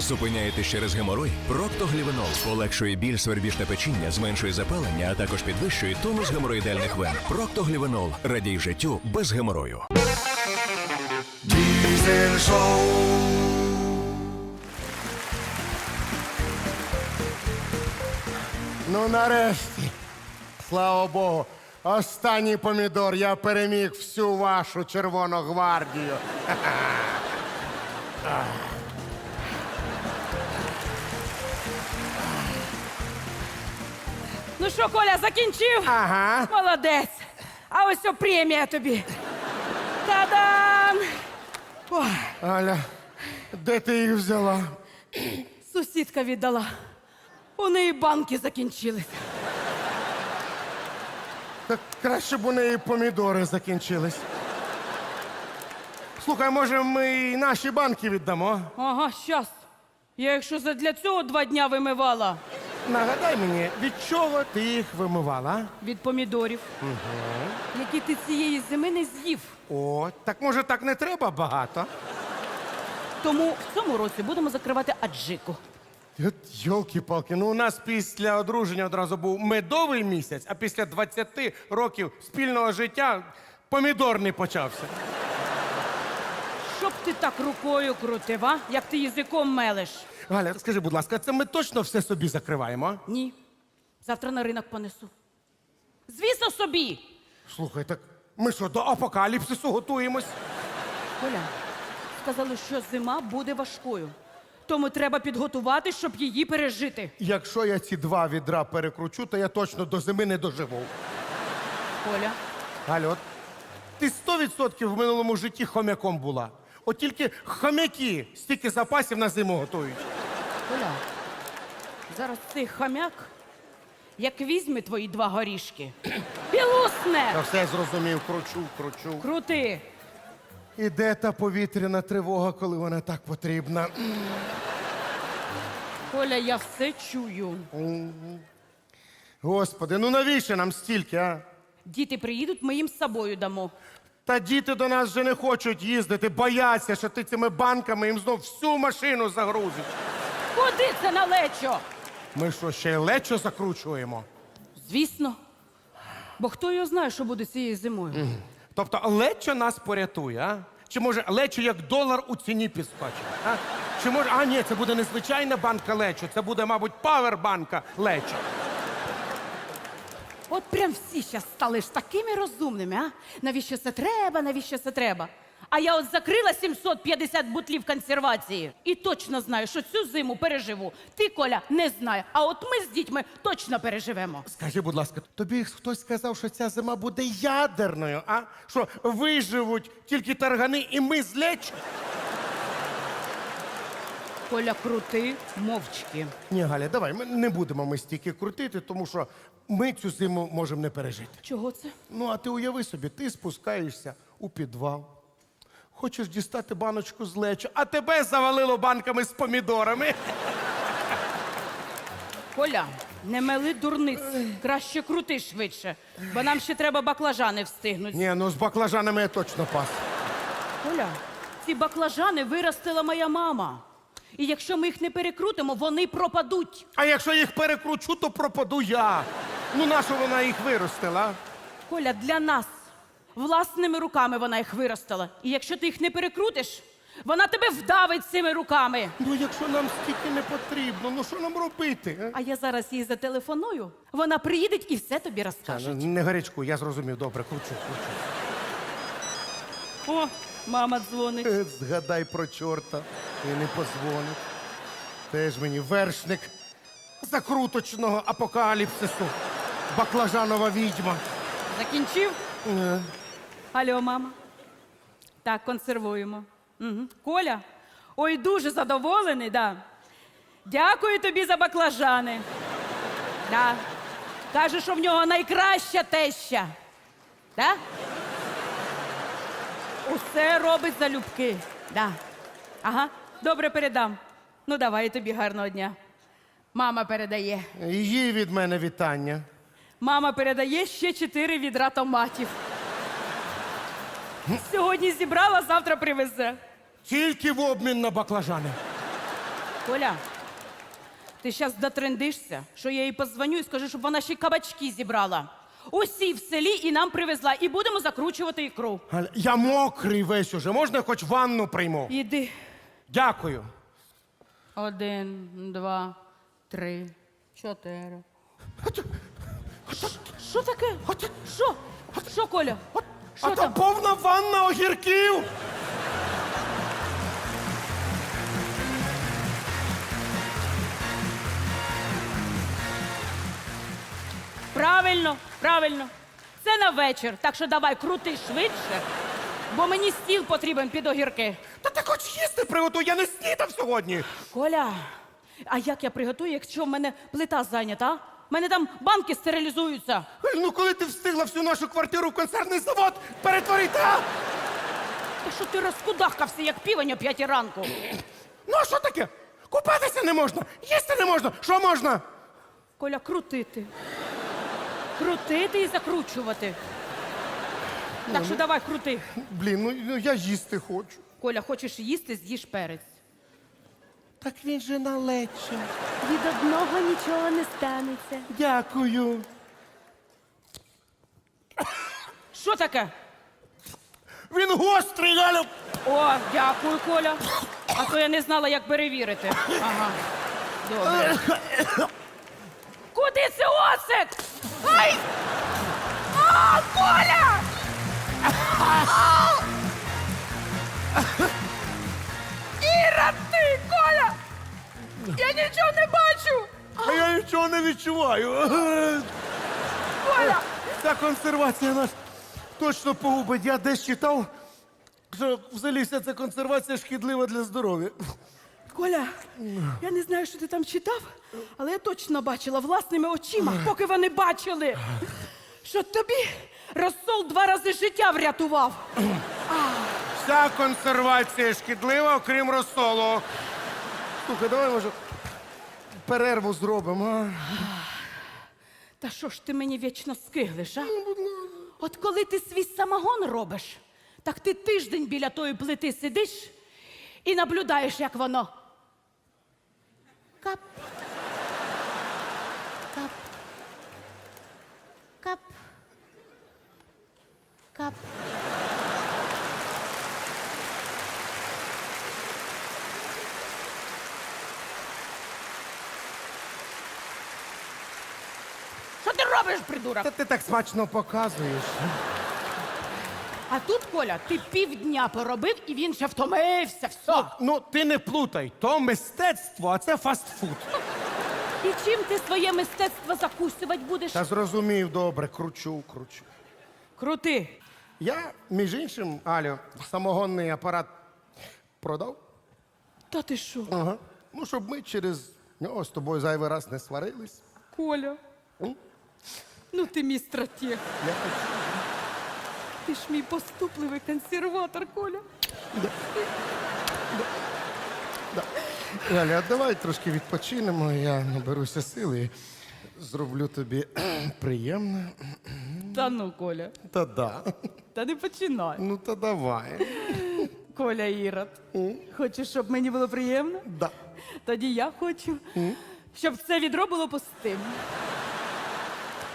Зупиняєтесь через геморой? Проктоглівенол полегшує біль, свербіж та печіння, зменшує запалення, а також підвищує тонус геморроїдальних вен. Проктоглівенол радій життю без геморою. Ну, нарешті. Слава Богу. Останній помідор. Я переміг всю вашу Червону гвардію. Ну що, Коля, закінчив? Ага. Молодець. А ось о премія тобі. Та-дам! Аля, де ти їх взяла? сусідка віддала. У неї банки закінчились. Так краще б у неї помідори закінчились. Слухай, може, ми і наші банки віддамо? Ага, щас. Я якщо задля цього два дня вимивала Нагадай мені, від чого ти їх вимивала? від помідорів, які ти цієї зими не з'їв. О, так може так не треба багато? Тому в цьому році будемо закривати аджику. Йолки-палки, ну у нас після одруження одразу був медовий місяць, а після 20 років спільного життя помідорний почався. Щоб ти так рукою крутив, а? Як ти язиком мелеш? Галя, скажи, будь ласка, це ми точно все собі закриваємо? а? Ні. Завтра на ринок понесу. Звісно, собі. Слухай, так ми що, до апокаліпсису готуємось? Коля, сказали, що зима буде важкою. Тому треба підготувати, щоб її пережити. Якщо я ці два відра перекручу, то я точно до зими не доживу. Коля, Галя, от ти 100% в минулому житті хомяком була. От тільки хомяки стільки запасів на зиму готують. Коля, зараз цей хам'як, як візьме твої два горішки, Я лусне! все зрозумів, кручу, кручу. Крути! І де та повітряна тривога, коли вона так потрібна? Коля, я все чую. Господи, ну навіщо нам стільки, а? Діти приїдуть, ми їм з собою дамо. Та діти до нас вже не хочуть їздити, бояться, що ти цими банками їм знов всю машину загрузиш. Куди це налечо? Ми що, ще й лечо закручуємо? Звісно. Бо хто його знає, що буде цією зимою? Тобто лечо нас порятує, а? Чи може лечо як долар у ціні підскочить? А? Чи може, а ні, це буде не звичайна банка лечо, це буде, мабуть, павербанка лечо. От прям всі зараз стали ж такими розумними, а? Навіщо це треба, навіщо це треба? А я от закрила 750 бутлів консервації і точно знаю, що цю зиму переживу. Ти, Коля, не знає. А от ми з дітьми точно переживемо. Скажи, будь ласка, тобі хтось сказав, що ця зима буде ядерною, а? Що виживуть тільки таргани і ми з лечо? Коля, крути мовчки. Ні, Галя, давай, ми не будемо ми стільки крутити, тому що ми цю зиму можемо не пережити. Чого це? Ну, а ти уяви собі, ти спускаєшся у підвал. Хочеш дістати баночку з лечо, а тебе завалило банками з помідорами. Коля, не мели дурниць. Краще крути швидше, бо нам ще треба баклажани встигнути. Ні, ну з баклажанами я точно пас. Коля, ці баклажани виростила моя мама. І якщо ми їх не перекрутимо, вони пропадуть. А якщо їх перекручу, то пропаду я. Ну, нащо вона їх виростила? Коля, для нас власними руками вона їх виростила. І якщо ти їх не перекрутиш, вона тебе вдавить цими руками. Ну, якщо нам стільки не потрібно, ну що нам робити? а? А я зараз їй зателефоную, вона приїде і все тобі розкаже. Ну, Не гарячку, я зрозумів, добре, кручу, кручу. О, мама дзвонить. Е, Згадай про чорта і не позвонить. Теж мені вершник закруточного апокаліпсису. Баклажанова відьма. Закінчив? Е, Алло, мама. Так, консервуємо. Угу. Коля, ой, дуже задоволений, да. Дякую тобі за баклажани. Да. Каже, що в нього найкраща теща. Да? Усе робить залюбки. Да. Ага, добре передам. Ну, давай тобі гарного дня. Мама передає. Їй від мене вітання. Мама передає ще чотири відра томатів. Сьогодні зібрала, завтра привезе. Тільки в обмін на баклажани. Коля, ти зараз дотрендишся, що я їй позвоню і скажу, щоб вона ще й кабачки зібрала. Усі в селі і нам привезла, і будемо закручувати ікру. Я мокрий весь уже. Можна я хоч ванну прийму? Іди. Дякую. Один, два, три, чотири. Що таке? Що? Що, Коля? А то повна ванна огірків. Правильно, правильно. Це на вечір, так що давай крути швидше, бо мені стіл потрібен під огірки. Та ти хоч їсти приготуй, я не снідав сьогодні. Коля, а як я приготую, якщо в мене плита зайнята? а? В мене там банки стерилізуються. Галь, Ну коли ти встигла всю нашу квартиру в консервний завод перетворити, а? Та що ти розкудахкався, як півень о п'ятій ранку? Ну а що таке? Купатися не можна, їсти не можна. Що можна? Коля, крутити. Крутити і закручувати. Так що давай крути. Блін, ну, ну я їсти хочу. Коля, хочеш їсти, з'їж перець. Так він же налече. Від одного нічого не станеться. Дякую. Що таке? Він гострий, Галя. О, дякую, Коля. А то я не знала, як перевірити. Ага. Добре. Куди це оцет? Ай! А, Коля! Іра, Я нічого не бачу! А я нічого не відчуваю. Коля! Ця консервація нас точно погубить. Я десь читав, що взагалі вся ця консервація шкідлива для здоров'я. Коля, я не знаю, що ти там читав, але я точно бачила власними очима, поки вони бачили, що тобі розсол два рази життя врятував. Вся консервація шкідлива, окрім розсолу. Слухай, давай може перерву зробимо. а? Та що ж ти мені вічно скиглиш, а? От коли ти свій самогон робиш, так ти тиждень біля тої плити сидиш і наблюдаєш, як воно. Кап. Кап. Кап. Кап. Що ти робиш, придурок? Та ти так смачно показуєш. А тут, Коля, ти півдня поробив і він ще втомився. Все. Ну, ти не плутай, то мистецтво, а це фастфуд. І чим ти своє мистецтво закусувати будеш? Та зрозумів, добре, кручу, кручу. Крути. Я, між іншим, Алю, самогонний апарат продав. Та ти що? Ага. Ну, щоб ми через нього з тобою зайвий раз не сварились. Коля. М? Ну ти мій стратег. Я... Ти ж мій поступливий консерватор, Коля. Галя, а давай трошки відпочинемо, я наберуся сили і зроблю тобі приємно. Та ну, Коля, Та да. та не починай. Ну та давай. Коля Ірод. Хочеш, щоб мені було приємно? Да. Тоді я хочу, щоб це відро було пустим.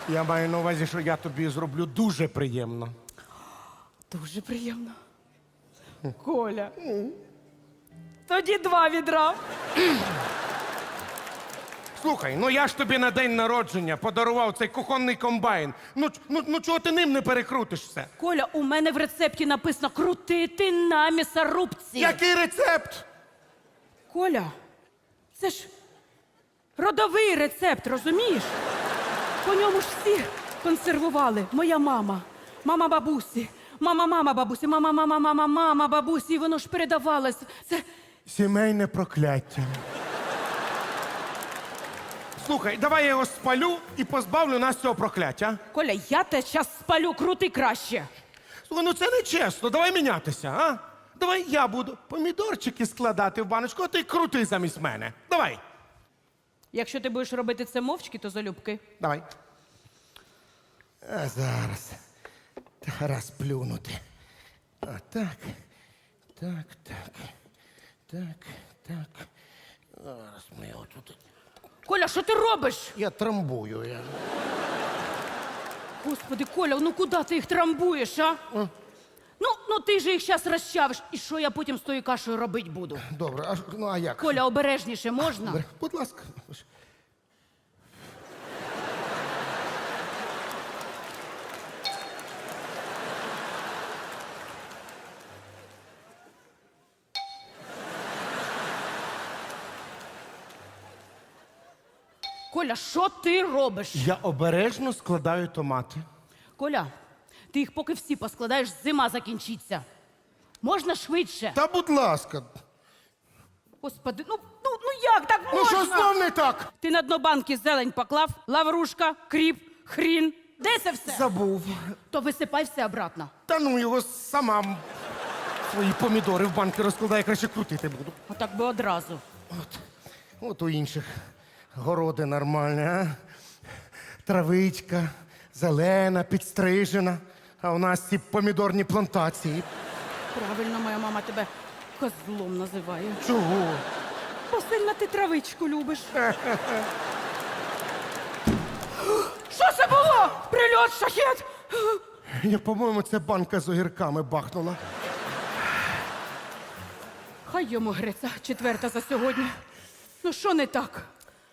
Я маю на увазі, що я тобі зроблю дуже приємно. Дуже приємно. Коля. Тоді два відра. Слухай, ну я ж тобі на день народження подарував цей кухонний комбайн. Ну, ч- ну, ну чого ти ним не перекрутиш все? Коля, у мене в рецепті написано крутити на м'ясорубці. Який рецепт? Коля, це ж родовий рецепт, розумієш? По ньому ж всі консервували. Моя мама, мама бабусі, мама, мама бабусі, мама, мама, мама, мама бабусі. І воно ж передавалось. Це Сімейне прокляття. Слухай, давай я його спалю і позбавлю нас цього прокляття. Коля, я те час спалю, крути краще. Слухай, ну це не чесно. Давай мінятися, а? Давай я буду помідорчики складати в баночку, а ти крути замість мене. Давай. Якщо ти будеш робити це мовчки, то залюбки. Давай. А зараз. Раз плюнути. А так. Так, так. Так, так. Зараз ми його тут. Коля, що ти робиш? Я трамбую. Я. Господи, Коля, ну куди ти їх трамбуєш, а? Ну, ти ж їх зараз розчавиш. І що я потім з тою кашею робити буду? Добре, а, ж- ну а як? Коля, обережніше можна? Добре, Будь ласка. Коля, що ти робиш? Я обережно складаю томати. Коля, ти їх поки всі поскладаєш, зима закінчиться. Можна швидше? Та будь ласка. Господи, ну, ну, ну як так Ну можна? що знов не так? Ти на дно банки зелень поклав, лаврушка, кріп, хрін. Де це все? Забув. То висипай все обратно. Та ну його сама свої помідори в банки розкладає, краще крутити буду. Отак би одразу. От, от у інших городи нормальні, а? Травичка, зелена, підстрижена. А у нас ці помідорні плантації. Правильно, моя мама тебе козлом називає. Чого? Бо сильно ти травичку любиш. Що це було? Прильот, шахет! Я, по-моєму, це банка з огірками бахнула. Хай йому греться, четверта за сьогодні. Ну що не так?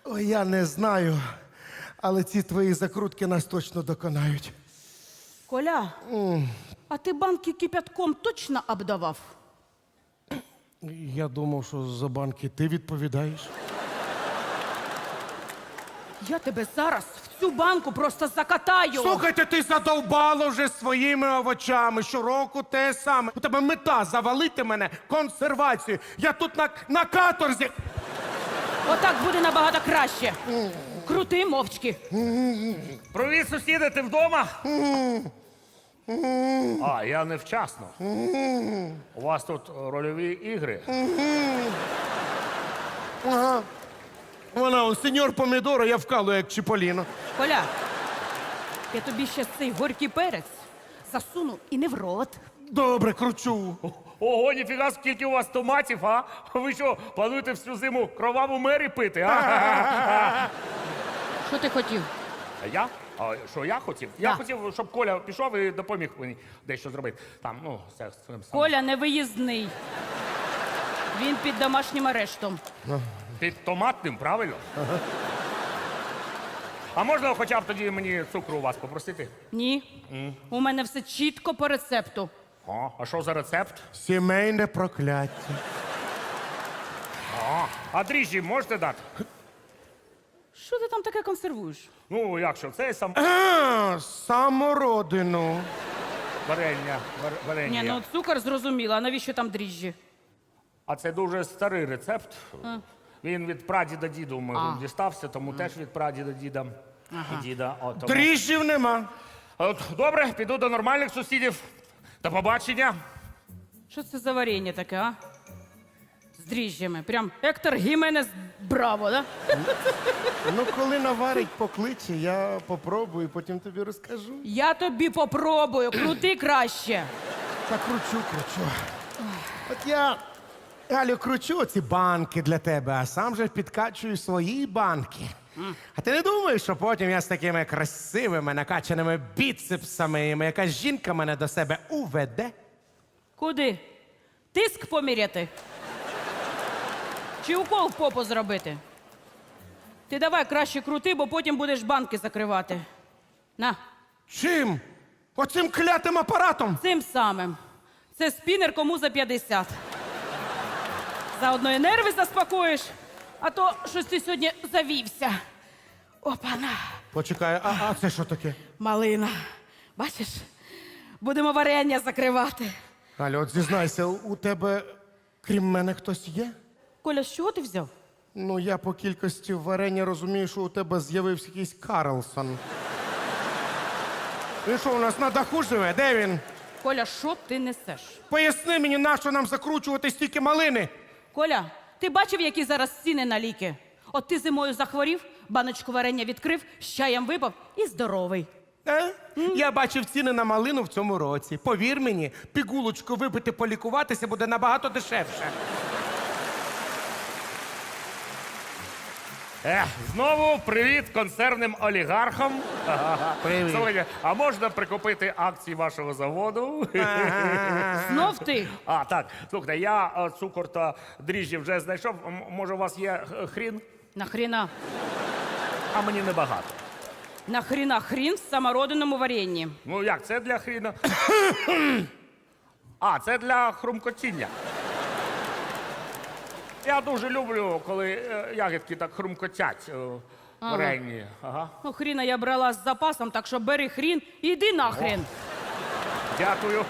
Ой, я не знаю, але ці твої закрутки нас точно доконають. Коля, а ти банки кипятком точно обдавав? Я думав, що за банки ти відповідаєш. Я тебе зараз в цю банку просто закатаю. Слухайте, ти задовбало вже своїми овочами. Щороку те саме. У тебе мета завалити мене консервацію. Я тут на, на каторзі. Отак буде набагато краще. Крути мовчки. Привіт, сусіди, ти вдома? А, я невчасно. У вас тут рольові ігри. Ага. Вона, он, сеньор помідора, я вкалую, як Чіполіно. Коля, я тобі ще цей горький перець засуну і не в рот. Добре, кручу. Ого, ніфіга, скільки у вас томатів, а? Ви що, плануєте всю зиму кроваву мері пити? А? Що ти хотів? А я? А що я хотів? Я Да. хотів, щоб Коля пішов і допоміг мені дещо зробити. Там, ну, все з цим. Коля не виїзний. Він під домашнім арештом. Під томатним, правильно? А можна хоча б тоді мені цукру у вас попросити? Ні. У мене все чітко по рецепту. О, а що за рецепт? Сімейне прокляття. О, а дріжджі можете дати? Що ти там таке консервуєш? Ну, як що, це сам А, самородину. варення. вар- варення. Ні, ну цукор зрозуміло, а навіщо там дріжджі? А це дуже старий рецепт. Він від прадіда діду ми дістався, тому теж від прадіда діда і діда. О, тому. Дріжджів нема. От, добре, піду до нормальних сусідів. До побачення. Що це за варення таке, а? З дріжджями. Прям Ектор Гіменес Браво, да? Ну, коли наварить покличе, я попробую, потім тобі розкажу. Я тобі попробую, крути краще. Та кручу, кручу. От я, Галю, кручу ці банки для тебе, а сам же підкачую свої банки. А ти не думаєш, що потім я з такими красивими накачаними біцепсами, і якась жінка мене до себе уведе? Куди? Тиск поміряти? Чи укол в попу зробити? Ти давай краще крути, бо потім будеш банки закривати. На, Чим? Оцим клятим апаратом. цим самим. Це спінер кому за 50. Заодно і нерви заспокоїш, а то щось ти сьогодні завівся. Опана, Почекай, а, а це що таке? малина. Бачиш, будемо варення закривати. Галю, от зізнайся, у тебе, крім мене, хтось є? Коля, з чого ти взяв? Ну, я по кількості варення розумію, що у тебе з'явився якийсь Карлсон. Він що, у нас на даху живе? Де він? Коля, що ти несеш? Поясни мені, на що нам закручувати стільки малини? Коля, ти бачив, які зараз ціни на ліки? От ти зимою захворів, баночку варення відкрив, з чаєм випав і здоровий. Е? Я бачив ціни на малину в цьому році. Повір мені, пігулочку випити, полікуватися буде набагато дешевше. Ех, знову привіт консервним олігархам. Привіт. Слухайте, а можна прикупити акції вашого заводу? Знов ти. А, так, слухайте, я е, цукор та дріжджі вже знайшов. М- Може, у вас є е, хрін, Нахріна. а мені небагато. Нахріна хрін в самородиному варенні. Ну як, це для хріна? А, це для хрумкотіння. Я дуже люблю, коли е, ягідки так хрумкотять е, варенні. Ага. Ну, хріна я брала з запасом, так що бери хрін і йди нахрен. Дякую.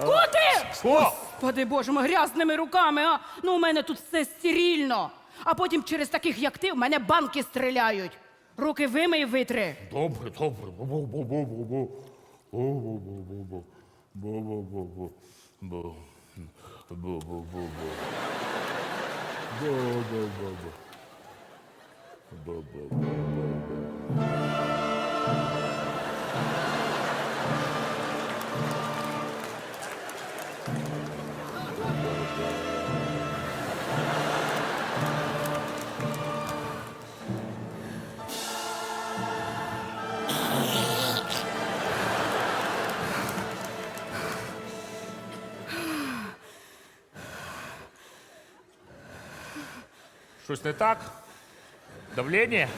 Куди? О! Господи Боже, ми грязними руками, а? Ну, у мене тут все стерильно. А потім через таких, як ти, в мене банки стріляють. Руки вимий витри. Добре, добре. Бу-бу-бу-бу-бу. Бу-бу-бу-бу-бу. Бу-бу-бу-бу. Бу. Бу-бу-бу-бу. Бу-бу-бу-бу. Бу-бу-бу-бу. Щось не так? Давлення?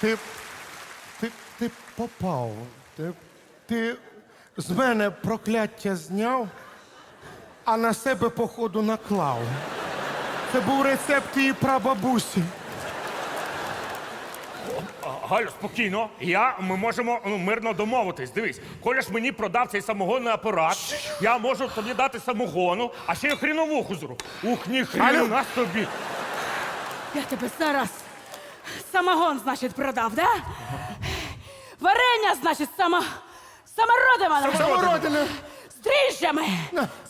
Ти. Ти, ти попав. Ти, ти з мене прокляття зняв, а на себе, походу, наклав. Це був рецепт її прабабусі. Галю, спокійно. Я, ми можемо ну, мирно домовитись. Дивись, Коля ж мені продав цей самогонний апарат. Я можу тобі дати самогону, а ще й хріновуху зру. Ух, ні, Галю! хрін нас тобі. Я тебе зараз самогон, значить, продав, да? Варення, значить, само... самородина. Самородина! З дріжджами.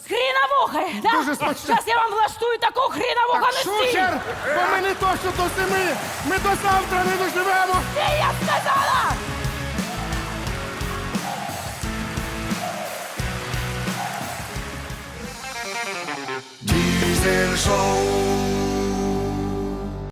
Хріновухи, да? Дуже смачно. Зараз я вам влаштую таку хріновуху Так, на стіл. шухер! Бо ми не то, що до семи! Ми до завтра не доживемо! Ти я сказала! Diesel Show.